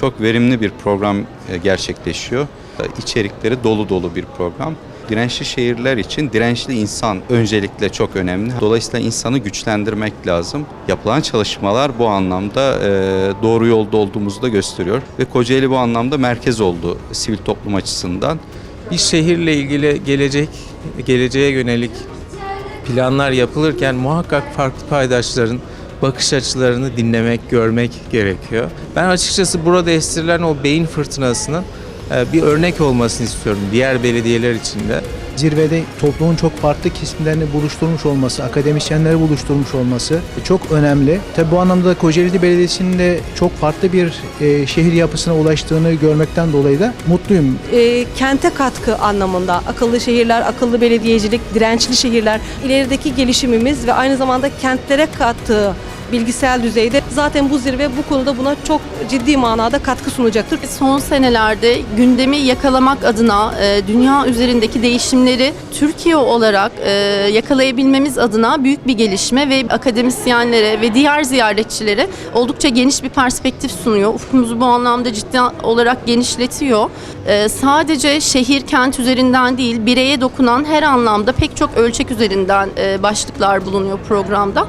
Çok verimli bir program e, gerçekleşiyor. E, İçerikleri dolu dolu bir program. Dirençli şehirler için dirençli insan öncelikle çok önemli. Dolayısıyla insanı güçlendirmek lazım. Yapılan çalışmalar bu anlamda e, doğru yolda olduğumuzu da gösteriyor. Ve Kocaeli bu anlamda merkez oldu sivil toplum açısından. bir şehirle ilgili gelecek geleceğe yönelik planlar yapılırken muhakkak farklı paydaşların bakış açılarını dinlemek, görmek gerekiyor. Ben açıkçası burada estirilen o beyin fırtınasının e, bir örnek olmasını istiyorum diğer belediyeler için de. Zirvede toplumun çok farklı kesimlerini buluşturmuş olması, akademisyenleri buluşturmuş olması çok önemli. Tabi bu anlamda Kocaeli Belediyesi'nin de çok farklı bir e, şehir yapısına ulaştığını görmekten dolayı da mutluyum. e, kente katkı anlamında akıllı şehirler, akıllı belediyecilik, dirençli şehirler, ilerideki gelişimimiz ve aynı zamanda kentlere kattığı bilgisayar düzeyde zaten bu zirve bu konuda buna çok ciddi manada katkı sunacaktır. Son senelerde gündemi yakalamak adına e, dünya üzerindeki değişimleri Türkiye olarak e, yakalayabilmemiz adına büyük bir gelişme ve akademisyenlere ve diğer ziyaretçilere oldukça geniş bir perspektif sunuyor. Ufkumuzu bu anlamda ciddi olarak genişletiyor. E, sadece şehir, kent üzerinden değil, bireye dokunan her anlamda pek çok ölçek üzerinden başlıklar bulunuyor programda.